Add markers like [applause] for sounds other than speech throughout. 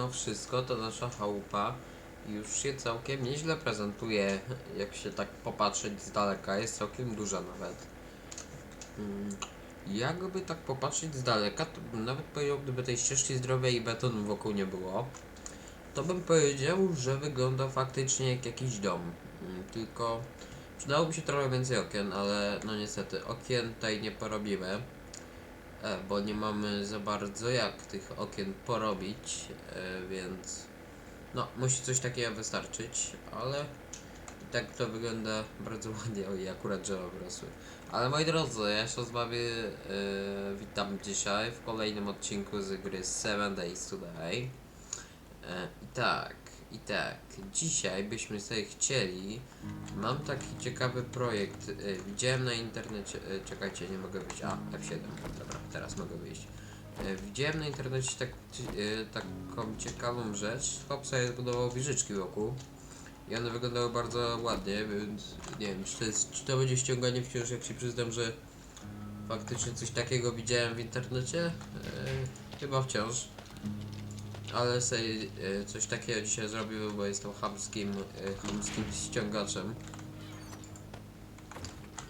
mimo wszystko to nasza chałupa już się całkiem nieźle prezentuje, jak się tak popatrzeć z daleka, jest całkiem duża nawet. Mm, Jakby tak popatrzeć z daleka, to bym nawet powiedział, gdyby tej ścieżki zdrowej i betonu wokół nie było, to bym powiedział, że wygląda faktycznie jak jakiś dom. Mm, Tylko przydałoby się trochę więcej okien, ale no niestety okien tutaj nie porobimy. E, bo nie mamy za bardzo jak tych okien porobić, e, więc no, musi coś takiego wystarczyć, ale i tak to wygląda bardzo [laughs] ładnie, oj, akurat drzewa wyrosły. Ale moi drodzy, ja się z wami e, witam dzisiaj w kolejnym odcinku z gry Seven Days Today. E, I tak, i tak, dzisiaj byśmy sobie chcieli, mam taki ciekawy projekt, e, widziałem na internecie, e, czekajcie, nie mogę wyjść, a, F7, dobra, teraz mogę wyjść. E, Widziałem na internecie tak, taką ciekawą rzecz, chłop sobie zbudował wieżyczki wokół i one wyglądały bardzo ładnie, więc nie wiem, czy to, jest, czy to będzie ściąganie wciąż, jak się przyznam, że faktycznie coś takiego widziałem w internecie, e, chyba wciąż. Ale sobie e, coś takiego dzisiaj zrobił, bo jestem chamskim, e, chamskim ściągaczem.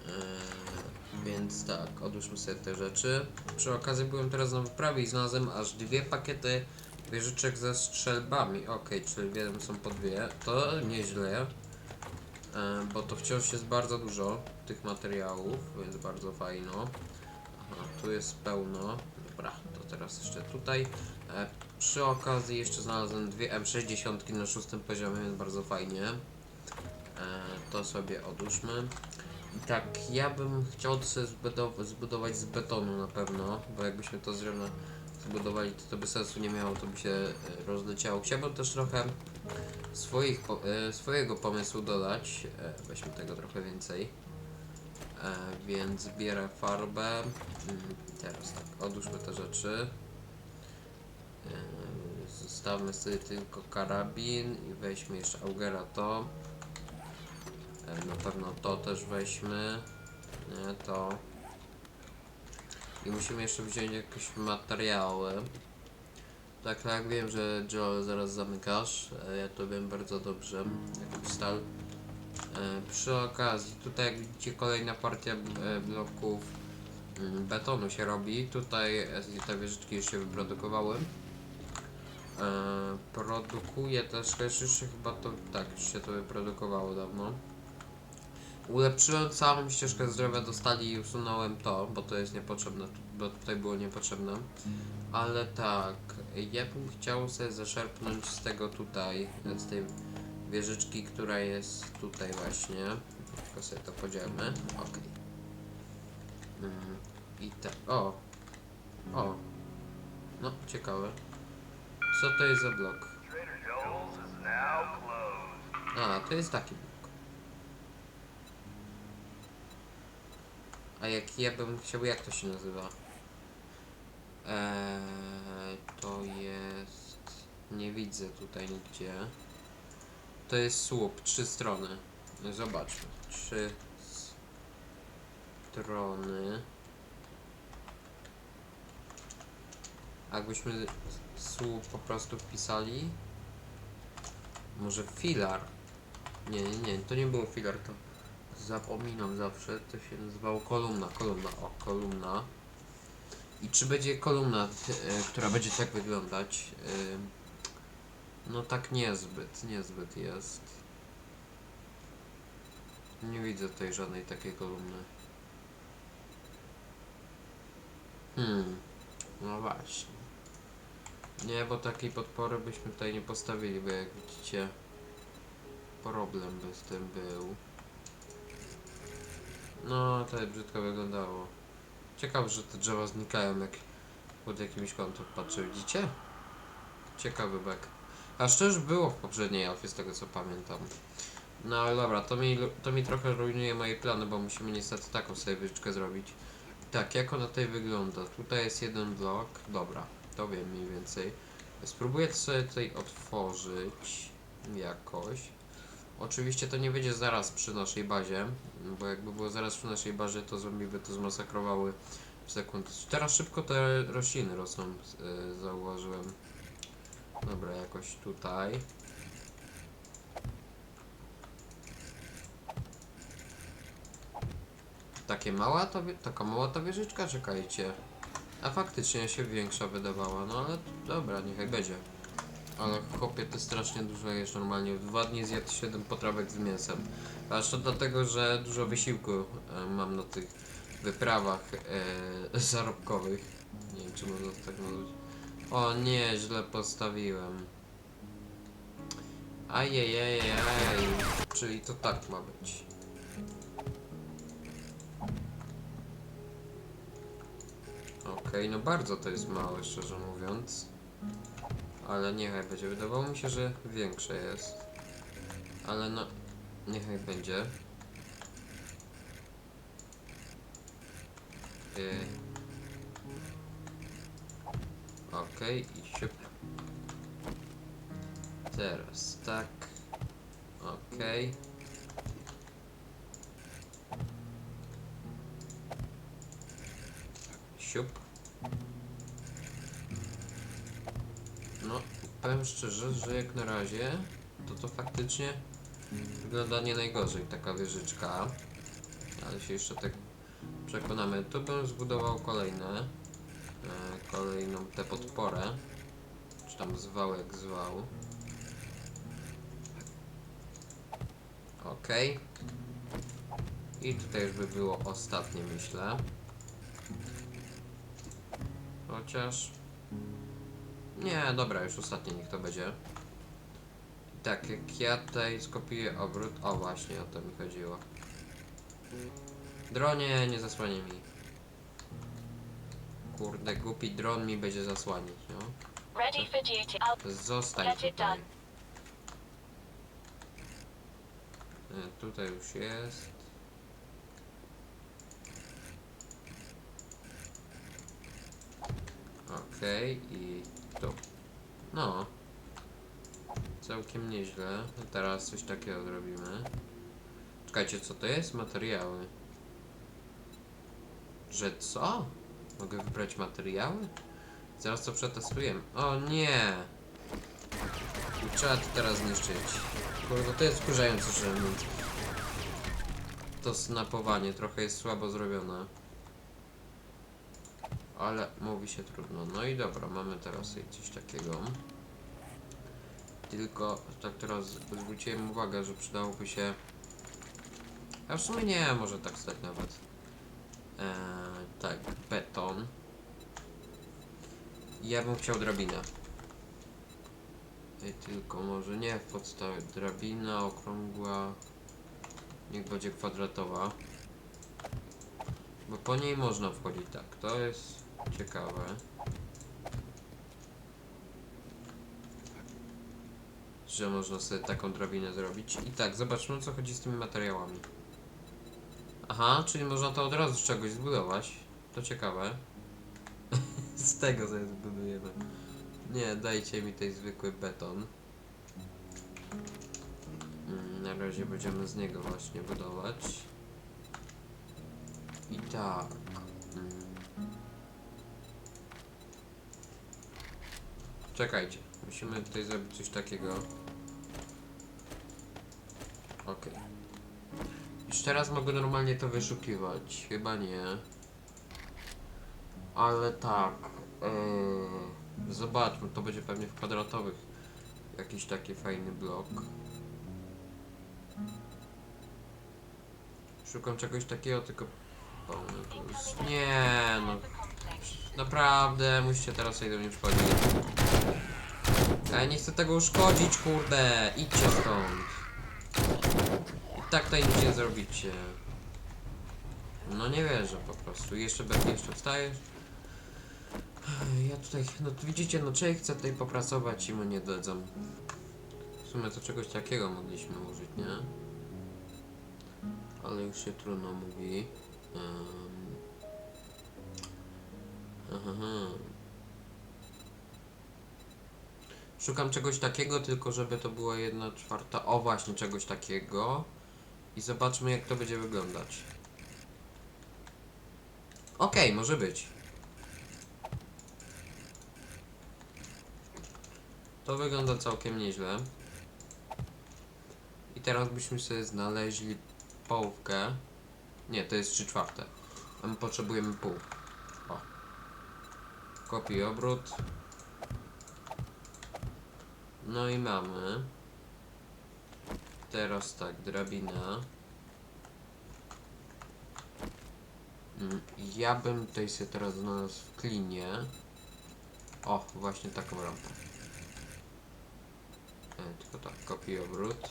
E, więc tak, odłóżmy sobie te rzeczy. Przy okazji byłem teraz na wyprawie i znalazłem aż dwie pakiety wieżyczek ze strzelbami. Okej, czyli wiem są po dwie. To nieźle. E, bo to wciąż jest bardzo dużo tych materiałów, więc bardzo fajno. Aha, tu jest pełno. Dobra, to teraz jeszcze tutaj. Przy okazji jeszcze znalazłem dwie M60 na szóstym poziomie, więc bardzo fajnie. E, to sobie odłóżmy. I tak, ja bym chciał to sobie zbudow- zbudować z betonu na pewno, bo jakbyśmy to z zbudowali, to, to by sensu nie miało, to by się e, rozleciało. Chciałbym też trochę swoich, e, swojego pomysłu dodać. Weźmy tego trochę więcej. Więc bierę farbę. Mm, teraz tak, odłóżmy te rzeczy. Zostawmy sobie tylko karabin i weźmy jeszcze Augera to. Na pewno to też weźmy. Nie, to. I musimy jeszcze wziąć jakieś materiały. Tak, tak, wiem, że Joe zaraz zamykasz. E, Ja to wiem bardzo dobrze. Jakiś stal. E, Przy okazji, tutaj jak widzicie kolejna partia e, bloków mm, betonu się robi. Tutaj te wieżyczki już się wyprodukowały. E, Produkuje też, już chyba to, tak, już się to wyprodukowało dawno. Ulepszyłem całą ścieżkę zdrowia, dostali i usunąłem to, bo to jest niepotrzebne, bo tutaj było niepotrzebne. Ale tak, ja bym chciał sobie zaczerpnąć z tego tutaj, z tej wieżyczki, która jest tutaj właśnie. Tylko sobie to podzielmy. Okej. Mm, I tak, o. O. No, ciekawe. Co to jest za blok? A, to jest taki blok. A jak ja bym chciał, jak to się nazywa? Eee, to jest... Nie widzę tutaj nigdzie. To jest słup, trzy strony. Zobaczmy. Trzy strony. Jakbyśmy słup po prostu wpisali. Może filar? Nie, nie, nie, to nie było filar, to zapominam zawsze, to się nazywało kolumna, kolumna, o, kolumna. I czy będzie kolumna, e, która będzie tak wyglądać? E, no tak niezbyt, niezbyt jest. Nie widzę tutaj żadnej takiej kolumny. Hmm, no właśnie. Nie, bo takiej podpory byśmy tutaj nie postawili, bo jak widzicie problem by z tym był. No, to brzydko wyglądało. Ciekawe, że te drzewa znikają jak pod jakimś kątem patrzę, widzicie? Ciekawy bek. A szczerze było w poprzedniej alfie z tego co pamiętam. No ale dobra, to mi, to mi trochę rujnuje moje plany, bo musimy niestety taką sobie wyżyczkę zrobić. Tak, jak ona tutaj wygląda? Tutaj jest jeden blok. Dobra, to wiem mniej więcej. Spróbuję to sobie tutaj otworzyć jakoś. Oczywiście to nie będzie zaraz przy naszej bazie, bo jakby było zaraz przy naszej bazie, to zombie by to zmasakrowały w sekundę. Teraz szybko te rośliny rosną, e, zauważyłem. Dobra, jakoś tutaj. Takie mała taka mała ta wieżyczka, czekajcie. A faktycznie się większa wydawała, no ale dobra, niechaj będzie. Ale chłopie, ty strasznie dużo jesz normalnie. Dwa dni zjadł 7 potrawek z mięsem. Aż to dlatego, że dużo wysiłku e, mam na tych wyprawach e, [laughs] zarobkowych. Nie wiem, czy można to tak mówić. O nie, źle postawiłem. Ajajajaj. Czyli to tak ma być. Okej, no bardzo to jest małe, szczerze mówiąc. Ale niechaj będzie. Wydawało mi się, że większe jest. Ale no, niechaj będzie. Yy. Okej, i siup. Teraz tak. Okej. Siup. No, powiem szczerze, że jak na razie, to to faktycznie wygląda nie najgorzej taka wieżyczka. Ale się jeszcze tak przekonamy. Tu bym zbudował kolejne. E, kolejną tę podporę. Czy tam zwał jak zwał. Okej. I tutaj już by było ostatnie, myślę. Chociaż... Nie, dobra, już ostatnie niech to będzie. Tak, jak ja tutaj skopiuję obrót... O, właśnie, o to mi chodziło. Dronie, nie zasłanie mi. Kurde, głupi dron mi będzie zasłaniać, no. Ready for duty. I'll Zostań Get it tutaj. done. E, Tutaj już jest. Okej, i tu. No. Całkiem nieźle. No Teraz coś takiego zrobimy. Czekajcie, co to jest? Materiały. Że co? Mogę wybrać materiały? Zaraz to przetestujemy. O nie! Trzeba to teraz zniszczyć. Kurde, to jest wkurzające, że to snapowanie trochę jest słabo zrobione. Ale mówi się trudno. No i dobra, mamy teraz coś takiego. Tylko tak teraz zwróciłem uwagę, że przydałoby się... A w sumie nie, może tak stać nawet. Eee, tak, beton. Ja bym chciał drabinę. Tylko może nie w podstawie. Drabina okrągła. Niech będzie kwadratowa. Bo po niej można wchodzić tak. To jest ciekawe. Że można sobie taką drabinę zrobić. I tak, zobaczmy co chodzi z tymi materiałami. Aha, czyli można to od razu z czegoś zbudować. To ciekawe. [laughs] z tego sobie zbudujemy. Nie, dajcie mi tutaj zwykły beton. Mm, Na razie będziemy z niego właśnie budować. I tak. Czekajcie, musimy tutaj zrobić coś takiego. Okej. Już teraz mogę normalnie to wyszukiwać. Chyba nie. Ale tak. Yy, zobaczmy, to będzie pewnie w kwadratowych. Jakiś taki fajny blok. Szukam czegoś takiego, tylko. Nie, no. Naprawdę, musicie teraz sobie do mnie przychodzić. Ja nie chcę tego uszkodzić, kurde. Idźcie stąd. I tak tutaj nic zrobicie. No nie wierzę po prostu. Jeszcze bez jeszcze wstajesz. Ja tutaj, no to widzicie, no człowiek chce tutaj popracować i mu nie dadzą. W sumie to czegoś takiego mogliśmy użyć, nie? Ale już się trudno mówi. Um. Aha. Szukam czegoś takiego, tylko żeby to była jedna czwarta. O właśnie, czegoś takiego. I zobaczmy jak to będzie wyglądać. Okej, może być. To wygląda całkiem nieźle. I teraz byśmy sobie znaleźli połówkę. Nie, to jest 3 czwarte. Potrzebujemy pół. O. Kopiuj obrót. No i mamy. Teraz tak, drabina. Mm, Ja bym tutaj sobie teraz znalazł w klinie. O, właśnie taką rampę. E, tylko tak, kopiuj obrót.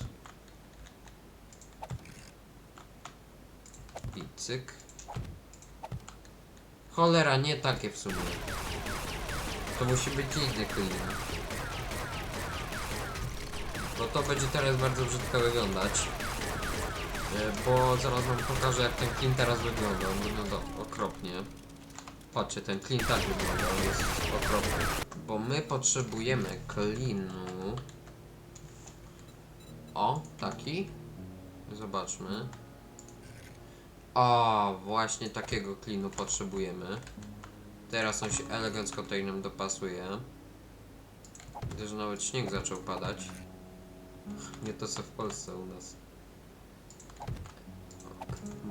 I cyk. Cholera, nie takie w sumie. To musi być inny clean. No to będzie teraz bardzo brzydko wyglądać. E, Bo zaraz wam pokażę jak ten clean teraz wygląda. On wygląda okropnie. Patrzcie, ten clean tak wygląda, on jest okropny. Bo my potrzebujemy cleanu. O, taki. Zobaczmy. O, właśnie takiego cleanu potrzebujemy. Teraz on się elegancko tutaj nam dopasuje. Że nawet śnieg zaczął padać. Nie to co w Polsce u nas.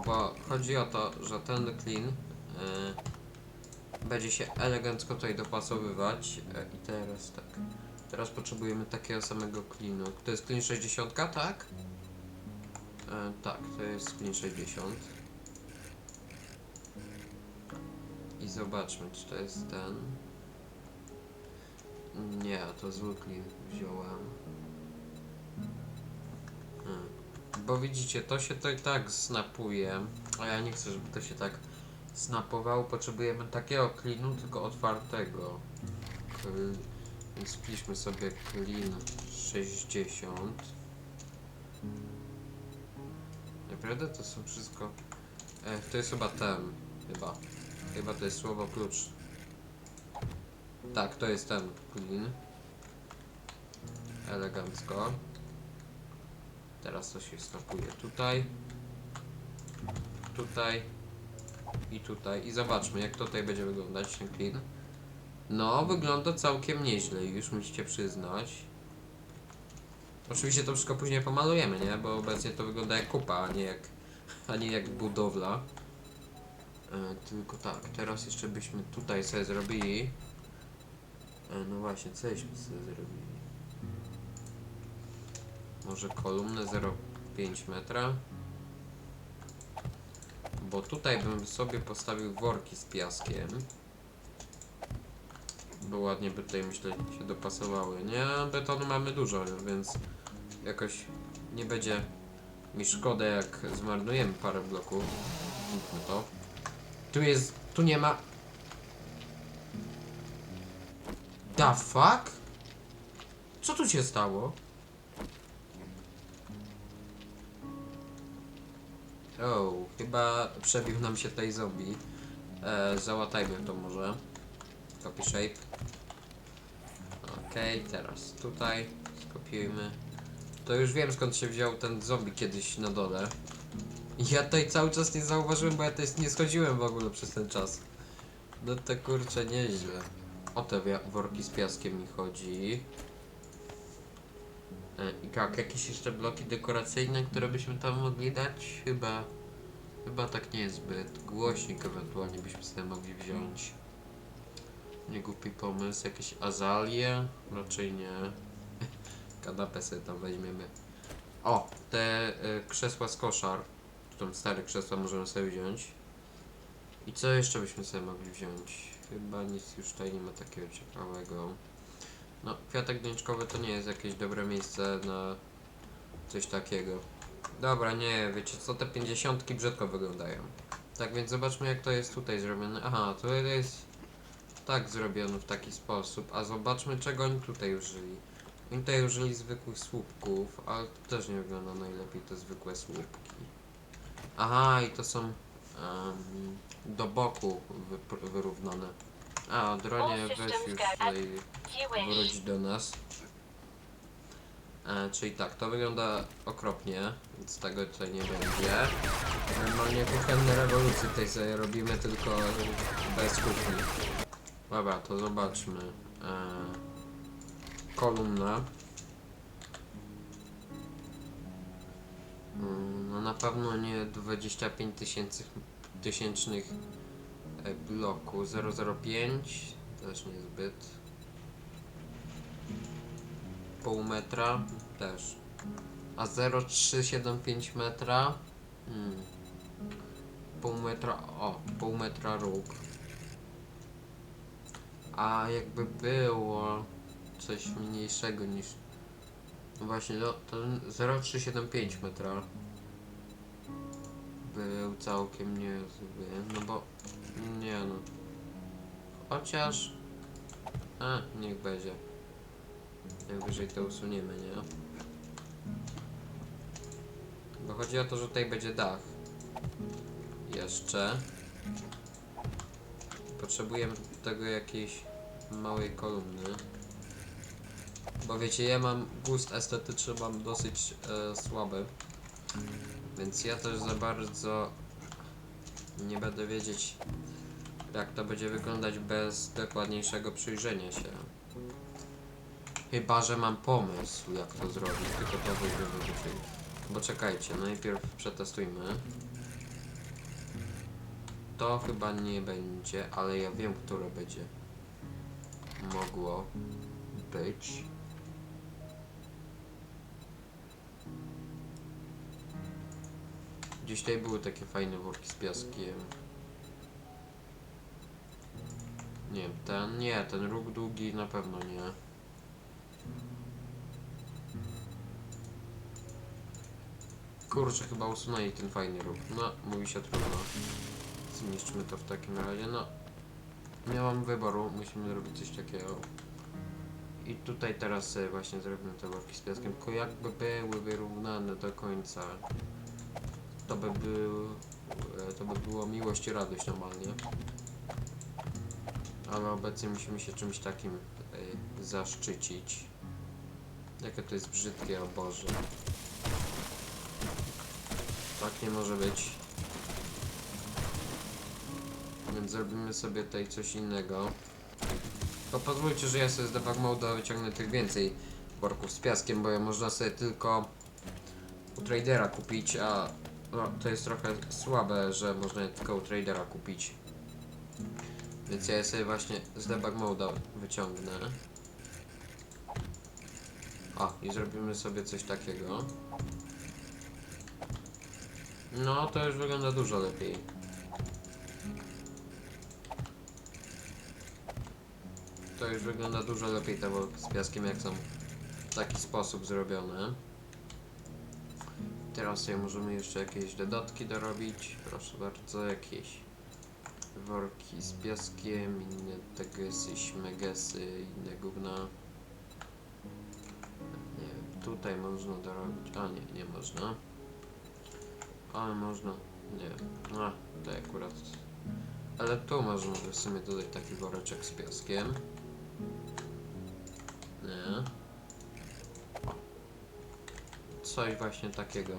Bo chodzi o to, że ten clean y, będzie się elegancko tutaj dopasowywać. E, I teraz tak. Teraz potrzebujemy takiego samego cleanu. To jest clean 60, tak? E, tak, to jest clean 60. I zobaczmy, czy to jest ten. Nie, to zły clean wziąłem. Bo widzicie, to się to i tak snapuje, a ja nie chcę, żeby to się tak snapowało. Potrzebujemy takiego cleanu, tylko otwartego. Więc wpiszmy sobie clean 60. Naprawdę to są wszystko... E, to jest chyba ten, chyba. Chyba to jest słowo klucz. Tak, to jest ten clean. Elegancko. Teraz to się stopuje tutaj. Tutaj. I tutaj. I zobaczmy jak tutaj będzie wyglądać ten clean. No, wygląda całkiem nieźle, już musicie przyznać. Oczywiście to wszystko później pomalujemy, nie? Bo obecnie to wygląda jak kupa, a nie jak, a nie jak budowla. E, tylko tak, teraz jeszcze byśmy tutaj sobie zrobili. E, no właśnie, cośmy sobie zrobili. Może kolumnę 0,5 metra. Bo tutaj bym sobie postawił worki z piaskiem. Bo ładnie by tutaj myślę się dopasowały. Nie, betonu mamy dużo, więc jakoś nie będzie mi szkoda jak zmarnujemy parę bloków. Zróbmy to. Tu jest, tu nie ma... The fuck? Co tu się stało? O, chyba przebił nam się tej zombie. E, załatajmy to może. Copy shape. Okej, teraz tutaj skopiujmy. To już wiem skąd się wziął ten zombie kiedyś na dole. Ja tutaj cały czas nie zauważyłem, bo ja tutaj nie schodziłem w ogóle przez ten czas. No to kurczę, nieźle. O te worki z piaskiem mi chodzi. E, I tak, jakieś jeszcze bloki dekoracyjne, które byśmy tam mogli dać? Chyba... Chyba tak niezbyt. Głośnik ewentualnie byśmy sobie mogli wziąć. Nie głupi pomysł. Jakieś azalie? Raczej nie. [laughs] Kanapę sobie tam weźmiemy. O! Te y, krzesła z koszar. Tam stare krzesła możemy sobie wziąć. I co jeszcze byśmy sobie mogli wziąć? Chyba nic już tutaj nie ma takiego ciekawego. No, kwiatek doniczkowy to nie jest jakieś dobre miejsce na coś takiego. Dobra, nie, wiecie co, te 50 brzydko wyglądają. Tak więc zobaczmy jak to jest tutaj zrobione. Aha, to jest tak zrobione w taki sposób. A zobaczmy czego oni tutaj użyli. Oni tutaj użyli zwykłych słupków, ale to też nie wygląda najlepiej te zwykłe słupki. Aha, i to są em, do boku wypr- wyrównane. A, dronie weź już tutaj wróć do nas. E, czyli tak, to wygląda okropnie, więc tego tutaj nie będzie. Normalnie kuchenne rewolucje tutaj sobie robimy, tylko bez kuchni. Dobra, to zobaczmy. E, kolumnę. Mm, No na pewno nie 25 tysięcy tysięcznych bloku. 005 też niezbyt pół metra też. A 0,375 metra hmm. pół metra o pół metra róg. A jakby było coś mniejszego niż no właśnie no, to 0,375 metra. Był całkiem niezły, no bo nie no. Chociaż a, niech będzie. Najwyżej to usuniemy, nie? Bo chodzi o to, że tutaj będzie dach. Jeszcze. Potrzebujemy tego jakiejś małej kolumny. Bo wiecie, ja mam gust estetyczny, mam dosyć e, słaby. Więc ja też za bardzo nie będę wiedzieć, jak to będzie wyglądać bez dokładniejszego przyjrzenia się. Chyba, że mam pomysł, jak to zrobić, tylko to wyjdzie wyrzucił. Bo czekajcie, najpierw przetestujmy. To chyba nie będzie, ale ja wiem, które będzie mogło być. Gdzieś tutaj były takie fajne worki z piaskiem. Nie, ten nie, ten róg długi na pewno nie. Kurczę, chyba usunęli ten fajny róg. No, mówi się trudno. Zniszczmy to w takim razie. No, nie mam wyboru, musimy zrobić coś takiego. I tutaj teraz właśnie zrobimy te worki z piaskiem, tylko jakby były wyrównane do końca to by był, e, to by było miłość i radość normalnie. Ale obecnie musimy się czymś takim e, zaszczycić. Jakie to jest brzydkie, o Boże. Tak nie może być. Więc zrobimy sobie tutaj coś innego. To pozwólcie, że ja sobie z debug mode wyciągnę tych więcej worków z piaskiem, bo można sobie tylko u tradera kupić, a no, to jest trochę słabe, że można je tylko u tradera kupić. Więc ja sobie właśnie z debug mode wyciągnę. O, i zrobimy sobie coś takiego. No, to już wygląda dużo lepiej. To już wygląda dużo lepiej te z piaskiem, jak są w taki sposób zrobione. Teraz sobie możemy jeszcze jakieś dodatki dorobić. Proszę bardzo, jakieś worki z piaskiem, inne tegesy, śmegesy, inne gówna. Nie tutaj można dorobić. A nie, nie można. Ale można. Nie. A, tutaj akurat. Ale tu można w sumie dodać taki woreczek z piaskiem. Nie coś właśnie takiego.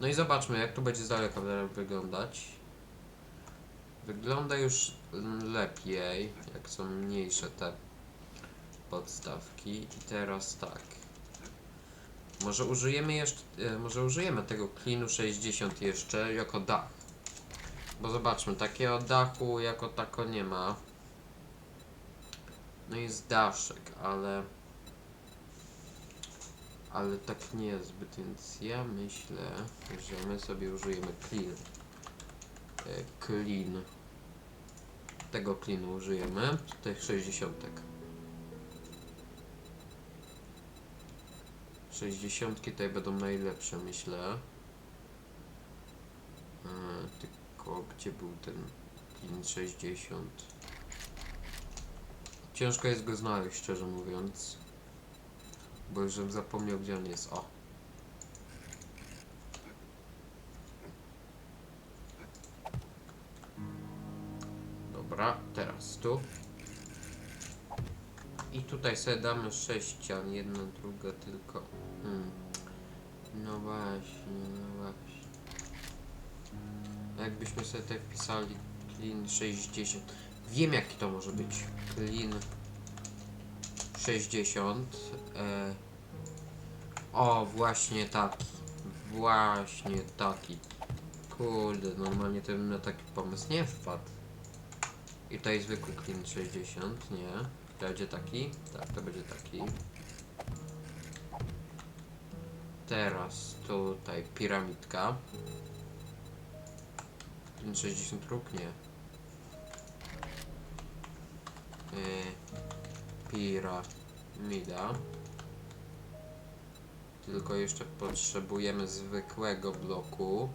No i zobaczmy, jak tu będzie z daleka wyglądać. Wygląda już lepiej, jak są mniejsze te podstawki. I teraz tak. Może użyjemy jeszcze, e, może użyjemy tego klinu 60 jeszcze jako dach. Bo zobaczmy, takiego dachu jako tako nie ma. No jest daszek, ale ale tak niezbyt, więc ja myślę, że my sobie użyjemy clean. E, clean. Tego cleanu użyjemy, tych 60. 60 tutaj będą najlepsze, myślę. E, tylko gdzie był ten clean 60? Ciężko jest go znaleźć, szczerze mówiąc. Bo już zapomniał gdzie on jest. O. Dobra, teraz tu. I tutaj sobie damy sześć ścian, jedna, druga tylko. Hmm. No właśnie, no właśnie. Jakbyśmy sobie tutaj wpisali clean 60. Wiem jaki to może być. Clean 60. E... O, właśnie taki. Właśnie taki. Kurde, normalnie to bym na taki pomysł nie wpadł. I tutaj zwykły clean 60, nie. To będzie taki? Tak, to będzie taki. Teraz tutaj piramidka. Clean 60 róg, nie. Yy, piramida. Tylko jeszcze potrzebujemy zwykłego bloku.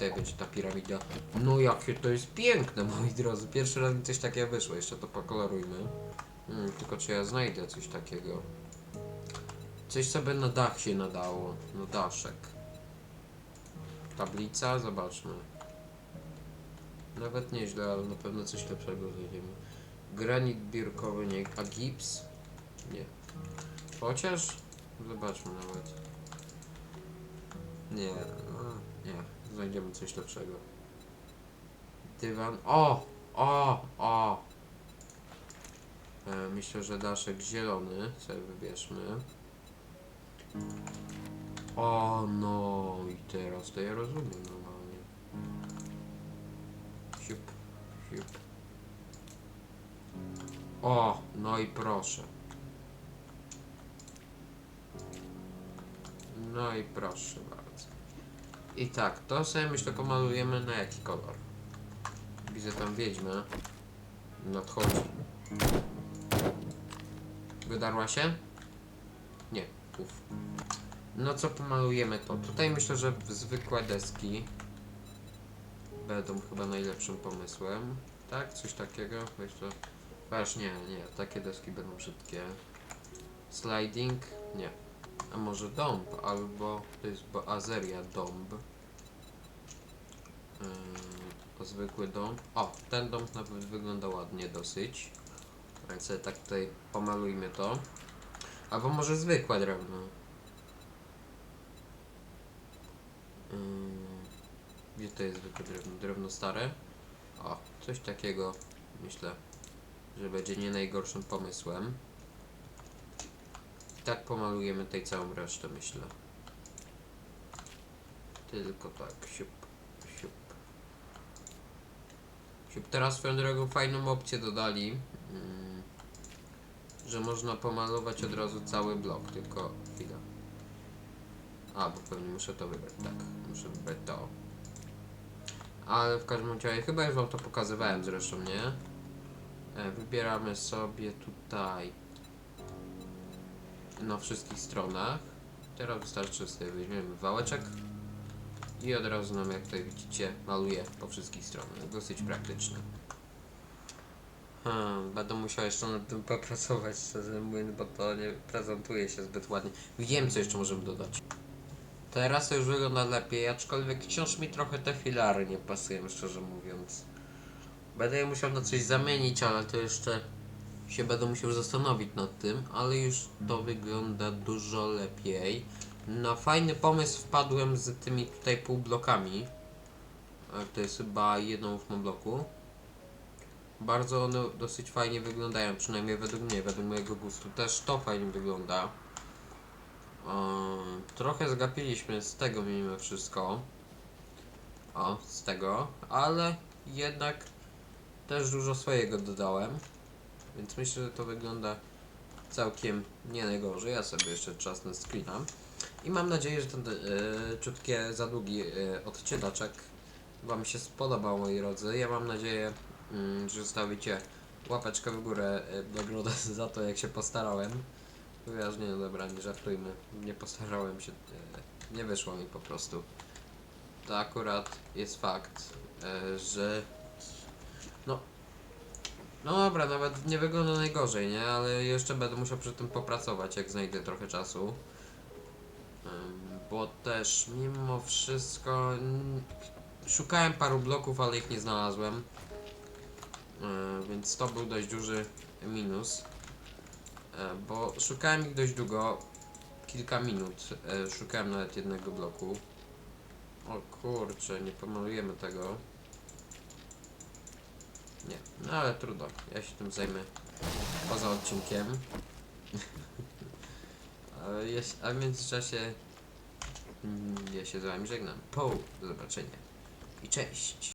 Tutaj będzie ta piramida. No jakie to jest piękne, moi drodzy. Pierwszy raz mi coś takiego wyszło. Jeszcze to pokolorujmy. Hmm, tylko czy ja znajdę coś takiego? Coś sobie na dach się nadało. No daszek. Tablica, zobaczmy. Nawet nieźle, ale na pewno coś lepszego znajdziemy. Granit biurkowy, nie. A gips? Nie. Chociaż? Zobaczmy nawet. Nie, no, nie. Znajdziemy coś lepszego. Dywan. O! O! O! E, myślę, że daszek zielony sobie wybierzmy. O no i teraz to ja rozumiem normalnie. Siup, siup. O, no i proszę. No i proszę bardzo. I tak, to sobie myślę pomalujemy na jaki kolor. Widzę tam wiedźmę. Nadchodzi. Wydarła się? Nie, puf. No co pomalujemy to? Tutaj myślę, że zwykłe deski będą chyba najlepszym pomysłem. Tak? Coś takiego? Myślę. Aż nie, nie, takie deski będą brzydkie. Sliding? Nie. A może dąb, albo to jest bo Azeria dąb. O zwykły dąb. O, ten dąb nawet wygląda ładnie dosyć. Więc tak tutaj pomalujmy to. Albo może zwykłe drewno. Yy, gdzie to jest zwykłe drewno? Drewno stare? O, coś takiego myślę, że będzie nie najgorszym pomysłem. I tak pomalujemy tej całą resztę, myślę. Tylko tak, siup, siup. Siup. Teraz swoją drogą fajną opcję dodali, mm, że można pomalować od razu cały blok, tylko chwila. A, bo pewnie muszę to wybrać, tak, muszę wybrać to. Ale w każdym razie, chyba już wam to pokazywałem zresztą, nie? E, wybieramy sobie tutaj na wszystkich stronach. Teraz wystarczy sobie weźmiemy wałeczek i od razu nam, jak tutaj widzicie, maluje po wszystkich stronach. Dosyć praktyczne. Hmm, będę musiał jeszcze nad tym popracować, bo to nie prezentuje się zbyt ładnie. Wiem, co jeszcze możemy dodać. Teraz to już wygląda lepiej, aczkolwiek wciąż mi trochę te filary nie pasują, szczerze mówiąc. Będę je musiał na coś zamienić, ale to jeszcze się będę musiał zastanowić nad tym, ale już to wygląda dużo lepiej. Na fajny pomysł wpadłem z tymi tutaj półblokami. To jest chyba jedną w tym bloku. Bardzo one dosyć fajnie wyglądają, przynajmniej według mnie, według mojego gustu. Też to fajnie wygląda. Trochę zgapiliśmy z tego mimo wszystko. O, z tego, ale jednak też dużo swojego dodałem. Więc myślę, że to wygląda całkiem nie najgorzej. Ja sobie jeszcze czas na screena. I mam nadzieję, że ten e, ciutkie, za długi e, odcinaczek Wam się spodobał, moi drodzy. Ja mam nadzieję, mm, że zostawicie łapeczkę w górę e, nagrodę [laughs] za to, jak się postarałem. Wyraźnie, no dobra, nie żartujmy. Nie postarałem się, nie wyszło mi po prostu. To akurat jest fakt, że no no dobra, nawet nie wygląda najgorzej, nie? Ale jeszcze będę musiał przy tym popracować, jak znajdę trochę czasu. Bo też mimo wszystko szukałem paru bloków, ale ich nie znalazłem. Yy, Więc to był dość duży minus. E, Bo szukałem ich dość długo, kilka minut. e, Szukałem nawet jednego bloku. O kurczę, nie pomalujemy tego. Nie, no ale trudno. Ja się tym zajmę poza odcinkiem. [laughs] a, w międzyczasie ja się z wami żegnam. Po, do zobaczenia i cześć.